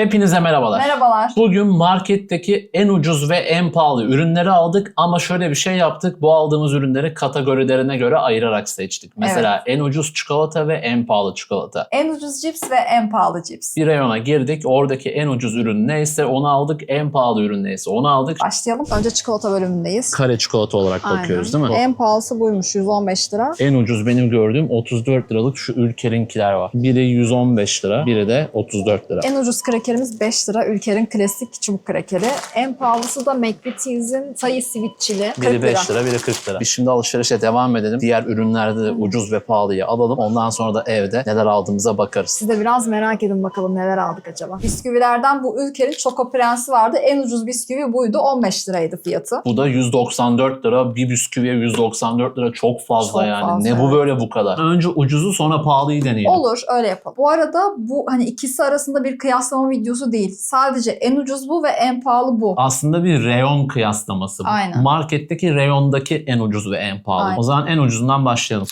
Hepinize merhabalar. Merhabalar. Bugün marketteki en ucuz ve en pahalı ürünleri aldık ama şöyle bir şey yaptık. Bu aldığımız ürünleri kategorilerine göre ayırarak seçtik. Mesela en ucuz çikolata ve en pahalı çikolata. En ucuz cips ve en pahalı cips. Bir reyona girdik. Oradaki en ucuz ürün neyse onu aldık. En pahalı ürün neyse onu aldık. Başlayalım. Önce çikolata bölümündeyiz. Kare çikolata olarak bakıyoruz değil mi? En pahalısı buymuş 115 lira. En ucuz benim gördüğüm 34 liralık şu Ülker'inkiler var. Biri 115 lira, biri de 34 lira. En ucuz krakerimiz 5 lira. Ülker'in klasik çubuk krakeri. En pahalısı da McVitie's'in sayı. 40 Biri lira. 5 lira, biri 40 lira. Biz şimdi alışverişe devam edelim. Diğer ürünlerde de ucuz ve pahalıyı alalım. Ondan sonra da evde neler aldığımıza bakarız. Siz de biraz merak edin bakalım neler aldık acaba. Bisküvilerden bu Ülker'in Choco Prensi vardı. En ucuz bisküvi buydu. 15 liraydı fiyatı. Bu da 194 lira. Bir bisküviye 194 lira çok fazla Çok yani. fazla, ne bu evet. böyle bu kadar? Önce ucuzu sonra pahalıyı deneyelim. Olur öyle yapalım. Bu arada bu hani ikisi arasında bir kıyaslama videosu değil. Sadece en ucuz bu ve en pahalı bu. Aslında bir reyon kıyaslaması bu. Aynen. Marketteki reyondaki en ucuz ve en pahalı. Aynen. O zaman en ucuzundan başlayalım.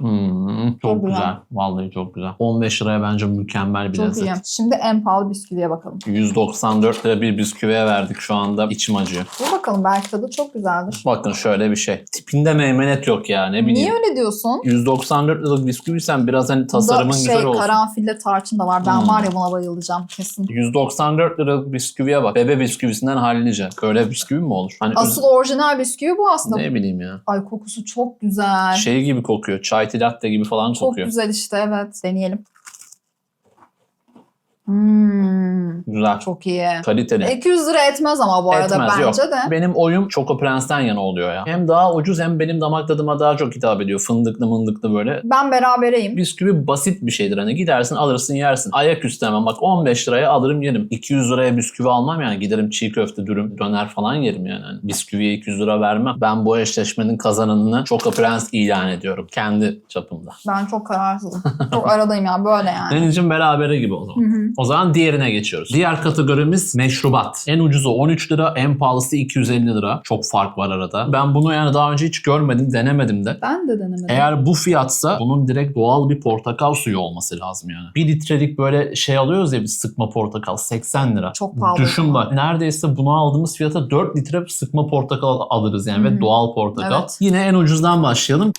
Hmm, çok, Çok güzel. güzel. Vallahi çok güzel. 15 liraya bence mükemmel bir Çok lezzet. iyi. Şimdi en pahalı bisküviye bakalım. 194 lira bir bisküviye verdik şu anda. İçim acıyor. Dur bakalım belki tadı çok güzeldir. Bakın şöyle bir şey. Tipinde meymenet yok ya ne bileyim. Niye öyle diyorsun? 194 liralık bisküvi sen biraz hani tasarımın Bunda şey, güzel olsun. karanfille tarçın da var. Ben Hmm. var ya buna bayılacağım kesin. 194 liralık bisküviye bak. Bebe bisküvisinden hallice. Öyle bisküvi mi olur? Hani Asıl orijinal bisküvi bu aslında. ne bileyim ya. Ay kokusu çok güzel. Şey gibi kokuyor. Çay latte gibi falan çok güzel işte evet. Deneyelim. Hmm, Güzel. çok iyi. Kaliteli. 200 lira etmez ama bu arada Etmez, bence yok. de. Benim oyum Choco Prens'ten yana oluyor ya. Hem daha ucuz hem benim damak tadıma daha çok hitap ediyor. Fındıklı mındıklı böyle. Ben berabereyim. Bisküvi basit bir şeydir. Hani gidersin alırsın yersin. Ayaküstü hemen bak 15 liraya alırım yerim. 200 liraya bisküvi almam yani. Giderim çiğ köfte, dürüm, döner falan yerim yani. Hani bisküviye 200 lira vermem. Ben bu eşleşmenin kazananını Choco Prens ilan ediyorum. Kendi çapımda. Ben çok kararsızım. çok aradayım ya böyle yani. Senin için berabere gibi o zaman. Hı hı. O zaman diğerine geçiyoruz. Diğer kategorimiz meşrubat. En ucuzu 13 lira, en pahalısı 250 lira. Çok fark var arada. Ben bunu yani daha önce hiç görmedim, denemedim de. Ben de denemedim. Eğer bu fiyatsa bunun direkt doğal bir portakal suyu olması lazım yani. Bir litrelik böyle şey alıyoruz ya bir sıkma portakal 80 lira. Çok pahalı. Düşün bak neredeyse bunu aldığımız fiyata 4 litre sıkma portakal alırız yani Hı ve doğal portakal. Evet. Yine en ucuzdan başlayalım.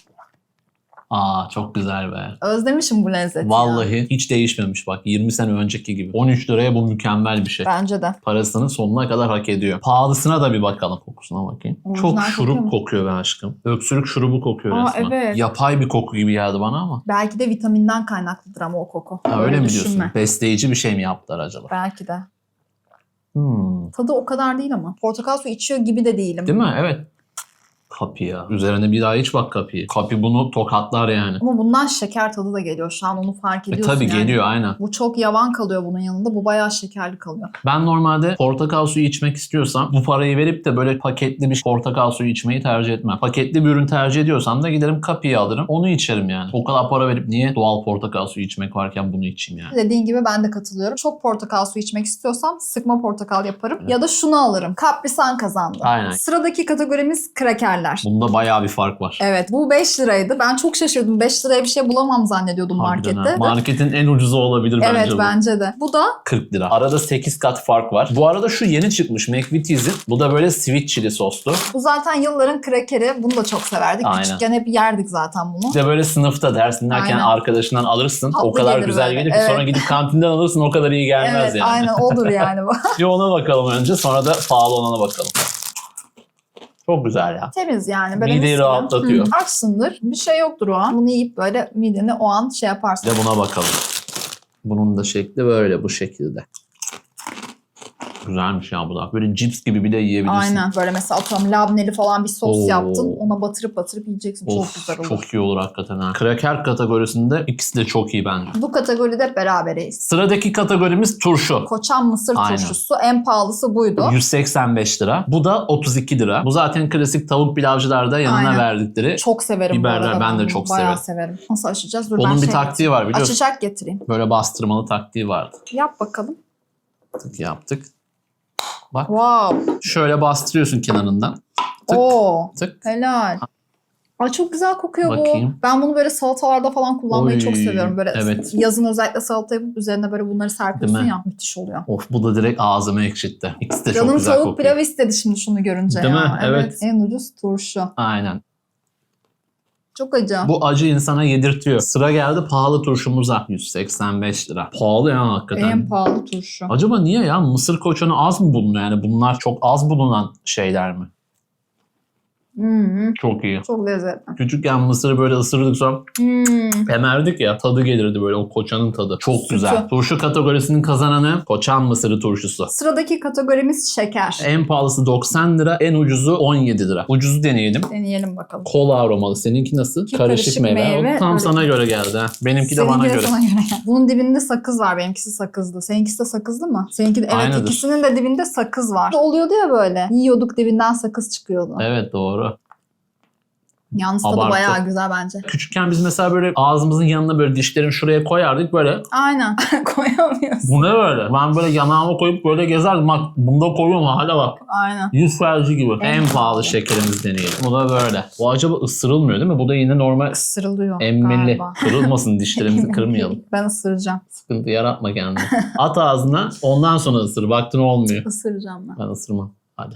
Aa çok güzel be. Özlemişim bu lezzeti ya. Vallahi hiç değişmemiş bak 20 sene önceki gibi. 13 liraya bu mükemmel bir şey. Bence de. Parasını sonuna kadar hak ediyor. Pahalısına da bir bakalım. Kokusuna bakayım. Orijinal Çok şurup kokuyor be aşkım. Öksürük şurubu kokuyor Aa, resmen. evet. Yapay bir koku gibi geldi bana ama. Belki de vitaminden kaynaklıdır ama o koku. Ha, öyle mi düşünme. diyorsun? Besleyici bir şey mi yaptılar acaba? Belki de. Hmm. Tadı o kadar değil ama. Portakal suyu içiyor gibi de değilim. Değil mi? Evet. Kapi ya. Üzerine bir daha iç bak kapıyı. Kapi bunu tokatlar yani. Ama bundan şeker tadı da geliyor. Şu an onu fark E ediyorsun tabii yani. geliyor aynen. Bu çok yavan kalıyor bunun yanında. Bu bayağı şekerli kalıyor. Ben normalde portakal suyu içmek istiyorsam bu parayı verip de böyle paketli bir portakal suyu içmeyi tercih etmem. Paketli bir ürün tercih ediyorsam da giderim kapıyı alırım. Onu içerim yani. O kadar para verip niye doğal portakal suyu içmek varken bunu içeyim yani. Dediğin gibi ben de katılıyorum. Çok portakal suyu içmek istiyorsam sıkma portakal yaparım. Ya da şunu alırım. Kaprisan kazandı. Aynen. Sıradaki kategorimiz krakerler. Bunda bayağı bir fark var. Evet bu 5 liraydı. Ben çok şaşırdım. 5 liraya bir şey bulamam zannediyordum Harbiden ha. markette. Marketin en ucuzu olabilir bence evet bu. bence de. Bu da 40 lira. Arada 8 kat fark var. Bu arada şu yeni çıkmış McVitie's'in. Bu da böyle sweet chili soslu. bu zaten yılların krakeri. Bunu da çok severdik. Aynen. Küçükken hep yerdik zaten bunu. De böyle sınıfta ders dinlerken Aynen. arkadaşından alırsın. Tatlı o kadar gelir güzel böyle. gelir ki Evet. sonra gidip kantinden alırsın o kadar iyi gelmez evet yani. aynen odur yani bu. Bir ona bakalım önce sonra da pahalı olana bakalım. Çok güzel ya. Temiz yani. Böyle Mideyi rahatlatıyor. Hı, Açsındır. Bir şey yoktur o an. Bunu yiyip böyle mideni o an şey Bir yaparsın. de buna bakalım. Bunun da şekli böyle bu şekilde. Güzelmiş ya bu da. Böyle cips gibi bir de yiyebilirsin. Aynen. Böyle mesela atıyorum labneli falan bir sos Oo. yaptın. Ona batırıp batırıp yiyeceksin. çok Of, güzel olur. çok iyi olur hakikaten ha. Kraker kategorisinde ikisi de çok iyi bence. Bu kategoride beraberiz. Sıradaki kategorimiz turşu. Koçan mısır Aynen. turşusu en pahalısı buydu. 185 lira. Bu da 32 lira. Bu zaten klasik tavuk pilavcılarda yanına Aynen. verdikleri. Çok severim Biberler bu arada. ben de çok Bayağı severim. Nasıl açacağız? Dur Onun bir şey taktiği var biliyorsun. Açacak getireyim. Böyle bastırmalı taktiği vardı. Yap bakalım. Tık yaptık. Bak Wow. şöyle bastırıyorsun kenarından. Tık Oo. tık. Helal. Ay çok güzel kokuyor Bakayım. bu. Ben bunu böyle salatalarda falan kullanmayı Oy, çok seviyorum. Böyle evet. yazın özellikle salata yapıp üzerine böyle bunları serpiyorsun ya. Müthiş oluyor. Of bu da direkt ağzımı ekşitti. İkisi de çok Canım güzel tavuk kokuyor. pilav istedi şimdi şunu görünce Değil ya. mi? Evet. En ucuz turşu. Aynen. Çok acı. Bu acı insana yedirtiyor. Sıra geldi pahalı turşumuza. 185 lira. Pahalı ya hakikaten. en pahalı turşu. Acaba niye ya? Mısır koçanı az mı bulunuyor? Yani bunlar çok az bulunan şeyler mi? Hmm, Çok iyi. çok lezzetli. Küçükken mısırı böyle ısırdık sonra Hmm. emerdik ya tadı gelirdi böyle o koçanın tadı. Çok Sütü. güzel. Turşu kategorisinin kazananı koçan mısırı turşusu. Sıradaki kategorimiz şeker. En pahalısı 90 lira, en ucuzu 17 lira. Ucuzu deneyelim. Deneyelim bakalım. Kola aromalı. Seninki nasıl? İki karışık meyve, O tam öyle. sana göre geldi. ha. Benimki de Seninki bana de göre. sana göre. Bunun dibinde sakız var. Benimkisi sakızlı. Seninkisi de sakızlı mı? Seninki de evet Aynıdır. ikisinin de dibinde sakız var. Oluyordu ya böyle. Yiyorduk dibinden sakız çıkıyordu. Evet doğru. Yalnız tadı Abartı. bayağı güzel bence. Küçükken biz mesela böyle ağzımızın yanına böyle dişlerin şuraya koyardık böyle. Aynen. Koyamıyorsun. Bu ne böyle? Ben böyle yanağıma koyup böyle gezerdim. Bak bunda koyuyorum hala bak. Aynen. Yüz felci gibi. En En, pahalı şekerimiz deneyelim. Bu da böyle. Bu acaba ısırılmıyor değil mi? Bu da yine normal Isırılıyor emmeli. galiba. Kırılmasın dişlerimizi kırmayalım. Ben ısıracağım. Sıkıntı yaratma kendine. At ağzına ondan sonra ısır. Baktın olmuyor. Isıracağım ben. Ben ısırmam. Hadi.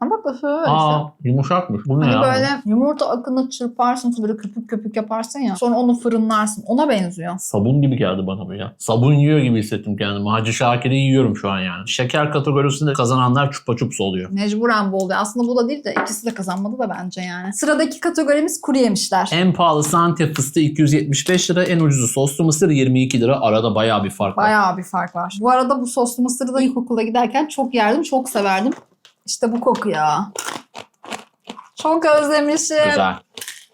Ama bak da şöyle Aa işte. yumuşakmış. Bu ne Hani ya? böyle yumurta akını çırparsın böyle köpük köpük yaparsın ya. Sonra onu fırınlarsın. Ona benziyor. Sabun gibi geldi bana bu ya. Sabun yiyor gibi hissettim kendimi. Hacı Şakir'i yiyorum şu an yani. Şeker kategorisinde kazananlar çupa çups oluyor. Mecburen bu oluyor. Aslında bu da değil de ikisi de kazanmadı da bence yani. Sıradaki kategorimiz kuru yemişler. En pahalısı Antep fıstığı 275 lira. En ucuzu soslu mısır 22 lira. Arada bayağı bir fark var. Bayağı bir fark var. Bu arada bu soslu mısırı da ilkokula giderken çok yerdim, çok severdim. İşte bu koku ya. Çok özlemişim. Güzel.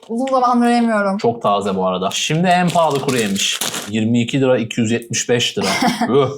Uzun zamandır yemiyorum. Çok taze bu arada. Şimdi en pahalı kuru yemiş. 22 lira 275 lira. Üh.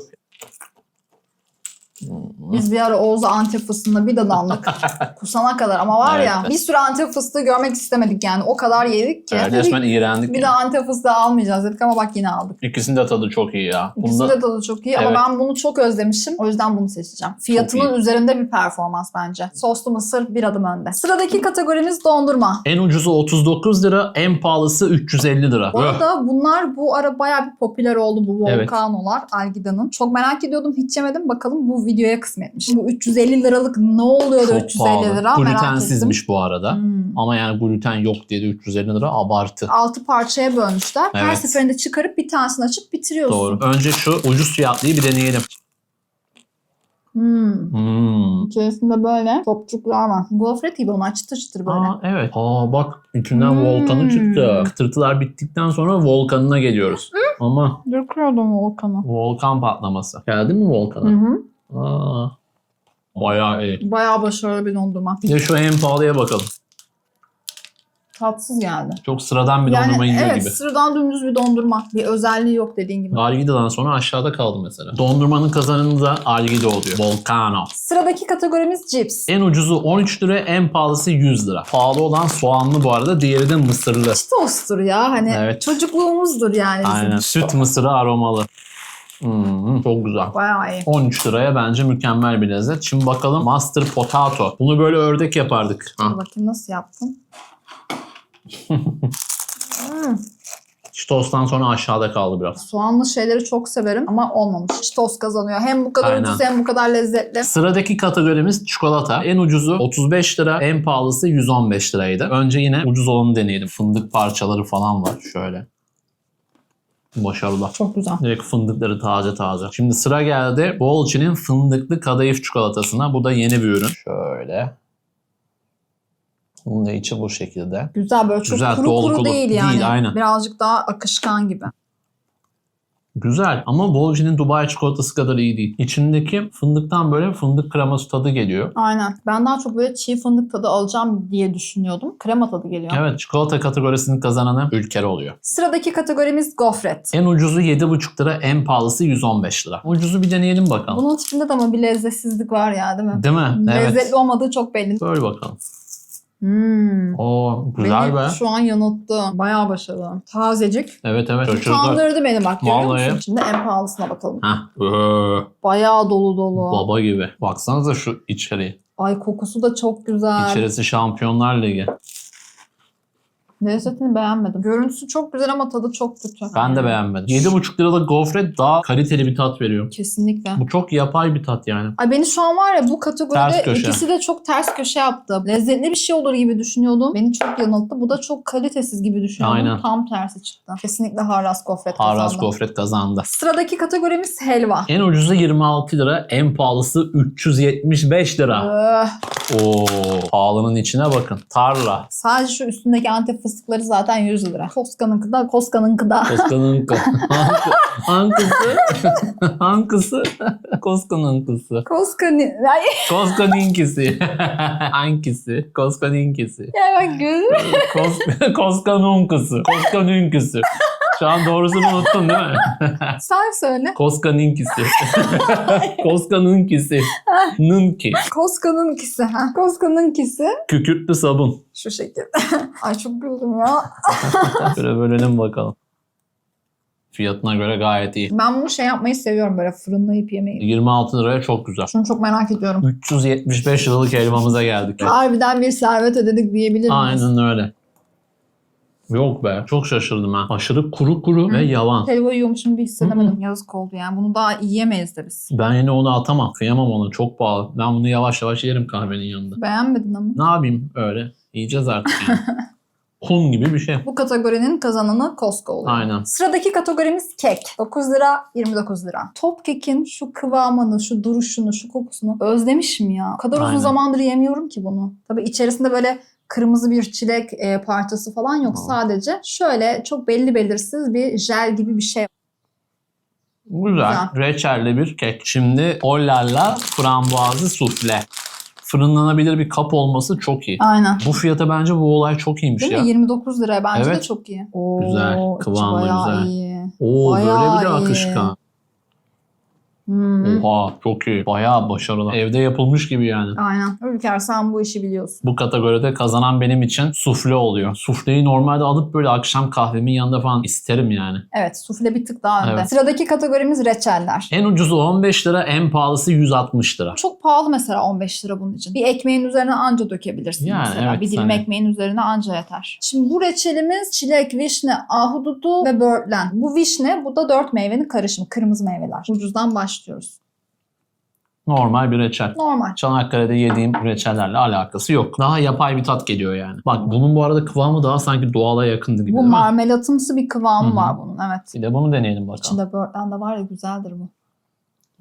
Biz bir ara Oğuz'a Antep fıstığında bir dadandık. Kusana kadar ama var ya Evet. bir sürü Antep fıstığı görmek istemedik yani. O kadar yedik ki. Evet, resmen iğrendik. bir yani. daha Antep fıstığı almayacağız dedik ama bak yine aldık. İkisinin de tadı çok iyi ya. Bunda de tadı çok iyi ama Evet. ben bunu çok özlemişim. O yüzden bunu seçeceğim. Fiyatının üzerinde bir performans bence. Soslu mısır bir adım önde. Sıradaki kategorimiz dondurma. en ucuzu 39 lira, en pahalısı 350 lira. Bu Üh. arada bunlar bu ara bayağı bir popüler oldu bu Evet. volkanolar Algida'nın. Çok merak ediyordum hiç yemedim. Bakalım bu videoya kısmetmiş. Bu 350 liralık ne oluyor da Çok 350 pahalı. lira merak ettim. Glutensizmiş bu arada. Hmm. Ama yani gluten yok diye de 350 lira abartı. 6 parçaya bölmüşler. Her Evet. seferinde çıkarıp bir tanesini açıp bitiriyorsun. Doğru. Önce şu ucuz fiyatlıyı bir deneyelim. Hmm. Hmm. İçerisinde böyle topçuklar var. Gofret gibi onlar çıtır çıtır böyle. Aa, evet. Aa bak içinden Hmm. volkanı çıktı. Kıtırtılar bittikten sonra volkanına geliyoruz. Ama Döküyordum volkanı. volkan patlaması. Geldi mi Hı volkana? hı. Aa. Bayağı iyi. Bayağı başarılı bir dondurma. Bir de şu en pahalıya bakalım. Tatsız geldi. Çok sıradan bir dondurma Yani yiyor evet gibi. sıradan dümdüz bir dondurma. Bir özelliği yok dediğin gibi. Algida'dan sonra aşağıda kaldı mesela. Dondurmanın kazananı da Algida oluyor. Volcano. Sıradaki kategorimiz cips. En ucuzu 13 lira, en pahalısı 100 lira. Pahalı olan soğanlı bu arada, diğeri de mısırlı. Tosttur ya hani Evet. çocukluğumuzdur yani bizim. Aynen. Süt mısırı aromalı. Hmm, çok güzel. Bayağı iyi. 13 liraya bence mükemmel bir lezzet. Şimdi bakalım Master Potato. Bunu böyle ördek yapardık. Dur Ha. bakayım nasıl yaptın? Hmm, Cheetos'tan sonra aşağıda kaldı biraz. Soğanlı şeyleri çok severim ama olmamış. Cheetos kazanıyor. Hem bu kadar Aynen. ucuz hem bu kadar lezzetli. Sıradaki kategorimiz çikolata. En ucuzu 35 lira, en pahalısı 115 liraydı. Önce yine ucuz olanı deneyelim. Fındık parçaları falan var şöyle. Başarılı. Çok güzel. Direkt fındıkları taze taze. Şimdi sıra geldi Bolçi'nin fındıklı kadayıf çikolatasına. Bu da yeni bir ürün. Şöyle. Bunun da içi bu şekilde. Güzel böyle çok Güzel, kuru dolu kuru değil Değil, yani. aynen. Birazcık daha akışkan gibi. Güzel ama Bolçi'nin Dubai çikolatası kadar iyi değil. İçindeki fındıktan böyle fındık kreması tadı geliyor. Aynen. Ben daha çok böyle çiğ fındık tadı alacağım diye düşünüyordum. Krema tadı geliyor. Evet çikolata kategorisinin kazananı Ülker oluyor. Sıradaki kategorimiz gofret. En ucuzu 7,5 lira, en pahalısı 115 lira. Ucuzu bir deneyelim bakalım. Bunun tipinde de ama bir lezzetsizlik var ya değil mi? Değil mi? Lezzetli Evet. olmadığı çok belli. Böyle bakalım. Hmm. Oo güzel beni be. şu an yanılttı. Bayağı başarılı. Tazecik. Evet evet. Şaşırdı. Utandırdı beni bak görüyor Vallahi. musun? Şimdi en pahalısına bakalım. Heh. Öö. Bayağı dolu dolu. Baba gibi. Baksanıza şu içeriği. Ay kokusu da çok güzel. İçerisi Şampiyonlar Ligi. Lezzetini beğenmedim. Görüntüsü çok güzel ama tadı çok kötü. Ben de beğenmedim. 7,5 liralık gofret daha kaliteli bir tat veriyor. Kesinlikle. Bu çok yapay bir tat yani. Ay beni şu an var ya bu kategoride köşe. ikisi de çok ters köşe yaptı. Lezzetli bir şey olur gibi düşünüyordum. Beni çok yanılttı. Bu da çok kalitesiz gibi düşünüyordum. Aynen. Tam tersi çıktı. Kesinlikle Haras Gofret Haras kazandı. gofret kazandı. Sıradaki kategorimiz helva. En ucuzu 26 lira, en pahalısı 375 lira. Öh, Oo, pahalının içine bakın. Tarla. sadece şu üstündeki antep fıstıkları zaten 100 lira. Koska'nınki da Koska'nınki da. Koskanın Hankısı. Hankısı. Koskanın kızı. Koska'nın... Ay Koskaninkisi. Hankisi. Koskaninkisi. ya bak gözüm. Kos- Koskanunkısı. Koskanunkısı. Şu an doğrusunu unuttun değil mi? Sen söyle. Koskaninkisi. Koskanunkisi. Nunki. Koska'nınkisi. Ha. Koska'nınkisi. Kükürtlü sabun. Şu şekilde. Ay çok güldüm ya. Şöyle bölelim bakalım. Fiyatına göre gayet iyi. Ben bunu şey yapmayı seviyorum böyle fırınlayıp yemeyi. 26 liraya çok güzel. Şunu çok merak ediyorum. 375 liralık helvamıza geldik. Harbiden bir servet ödedik diyebilir miyiz? Aynen öyle. Yok be çok şaşırdım ha. Aşırı kuru kuru ve yavan. Helva yiyormuşum bir hissedemedim. Yazık oldu yani. Bunu daha yiyemeyiz de biz. Ben yine onu atamam. Kıyamam onu. Çok pahalı. Ben bunu yavaş yavaş yerim kahvenin yanında. Beğenmedin ama. Ne yapayım öyle? Yiyeceğiz artık yani. Kun gibi bir şey. Bu kategorinin kazananı Costco oluyor. Aynen. Sıradaki kategorimiz kek. 9 lira, 29 lira. Top kekin şu kıvamını, şu duruşunu, şu kokusunu özlemişim ya. O kadar uzun Aynen. zamandır yemiyorum ki bunu. Tabii içerisinde böyle kırmızı bir çilek e, parçası falan yok. Aa. Sadece şöyle çok belli belirsiz bir jel gibi bir şey. Güzel. Reçelli bir kek. Şimdi Ollal'la frambuazlı sufle. Fırınlanabilir bir kap olması çok iyi. Aynen. Bu fiyata bence bu olay çok iyiymiş Değil ya. mi? 29 liraya bence de Evet. çok iyi. Oo, Güzel, kıvamı güzel. iyi. Oo Bayağı böyle bir iyi. akışkan. Hmm. Oha çok iyi. Bayağı başarılı. Evde yapılmış gibi yani. Aynen. Ülker sen bu işi biliyorsun. Bu kategoride kazanan benim için sufle oluyor. Sufleyi normalde alıp böyle akşam kahvemin yanında falan isterim yani. Evet sufle bir tık daha önde. Evet. Sıradaki kategorimiz reçeller. En ucuzu 15 lira, en pahalısı 160 lira. Çok pahalı mesela 15 lira bunun için. Bir ekmeğin üzerine anca dökebilirsin Yani mesela. evet, bir dilim hani- ekmeğin üzerine anca yeter. Şimdi bu reçelimiz çilek, vişne, ahududu ve böğürtlen. Bu vişne, bu da dört meyvenin karışımı. Kırmızı meyveler. Ucuzdan başlıyoruz. Normal bir reçel. Normal. Çanakkale'de yediğim reçellerle alakası yok. Daha yapay bir tat geliyor yani. Bak bunun bu arada kıvamı daha sanki doğala yakındı gibi Bu marmelatımsı bir kıvamı Hı hı. var bunun. Evet. Bir de bunu deneyelim bakalım. İçinde böğürtlen de var ya güzeldir bu.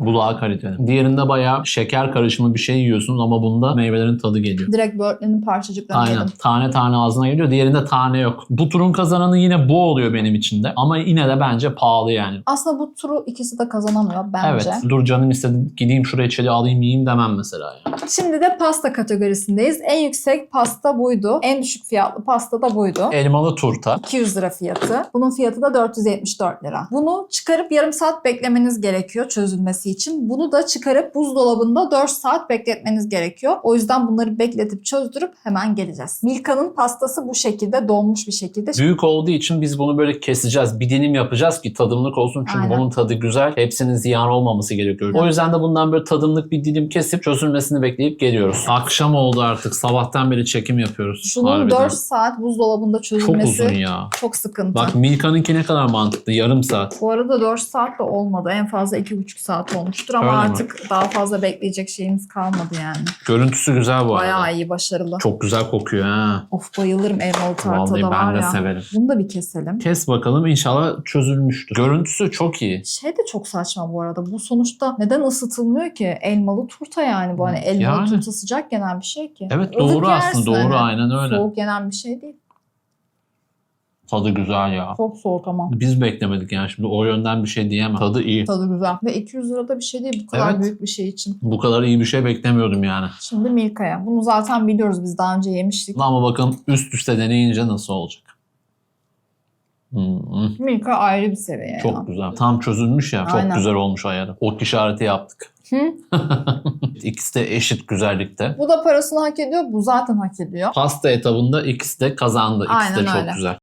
Bu daha kaliteli. Diğerinde bayağı şeker karışımı bir şey yiyorsunuz ama bunda meyvelerin tadı geliyor. Direkt böğürtlenin parçacıklarını Aynen. yedim. Tane tane ağzına geliyor. Diğerinde tane yok. Bu turun kazananı yine bu oluyor benim için de. Ama yine de bence pahalı yani. Aslında bu turu ikisi de kazanamıyor bence. Evet. Dur canım istedi gideyim şu reçeli alayım yiyeyim demem mesela yani. Şimdi de pasta kategorisindeyiz. En yüksek pasta buydu. En düşük fiyatlı pasta da buydu. Elmalı turta. 200 lira fiyatı. Bunun fiyatı da 474 lira. Bunu çıkarıp yarım saat beklemeniz gerekiyor çözülmesi için. Bunu da çıkarıp buzdolabında 4 saat bekletmeniz gerekiyor. O yüzden bunları bekletip çözdürüp hemen geleceğiz. Milka'nın pastası bu şekilde donmuş bir şekilde. Büyük olduğu için biz bunu böyle keseceğiz. Bir dilim yapacağız ki tadımlık olsun. Çünkü Aynen. bunun tadı güzel. Hepsinin ziyan olmaması gerekiyor. Evet. O yüzden de bundan böyle tadımlık bir dilim kesip çözülmesini bekleyip geliyoruz. Akşam oldu artık. Sabahtan beri çekim yapıyoruz. Şunun Harbiden. 4 saat buzdolabında Çok çözülmesi uzun çok, ya. sıkıntı. Bak Milka'nınki ne kadar mantıklı. Yarım saat. Bu arada 4 saat de olmadı. En fazla 2,5 saat olmuştur ama Öyle mi? artık daha fazla bekleyecek şeyimiz kalmadı yani. Görüntüsü güzel bu arada. Bayağı iyi, başarılı. Çok güzel kokuyor ha. Of bayılırım elmalı tartada Vallahi var ben de ya. severim. Bunu da bir keselim. Kes bakalım inşallah çözülmüştür. Görüntüsü çok iyi. Şey de çok saçma bu arada. Bu sonuçta neden ısıtılmıyor ki? Elmalı turta yani bu. Hani elmalı Yani. turta sıcak yenen bir şey ki. Evet Ilık doğru yersin aslında doğru hani. aynen öyle. Soğuk yenen bir şey değil. Tadı güzel ya. Çok soğuk ama. Biz beklemedik yani şimdi o yönden bir şey diyemem. Tadı iyi. Tadı güzel. Ve 200 lirada bir şey değil bu kadar Evet. büyük bir şey için. Bu kadar iyi bir şey beklemiyordum yani. Şimdi Milka'ya. Bunu zaten biliyoruz biz daha önce yemiştik. Ama bakalım üst üste deneyince nasıl olacak. Hmm, Milka ayrı bir seviye ya. çok güzel. Tam çözülmüş ya. Çok Aynen. güzel olmuş ayarı. Ok işareti yaptık. Hı? İkisi de eşit güzellikte. Bu da parasını hak ediyor. Bu zaten hak ediyor. Pasta etabında ikisi de kazandı. İkisi de Aynen çok öyle. güzel.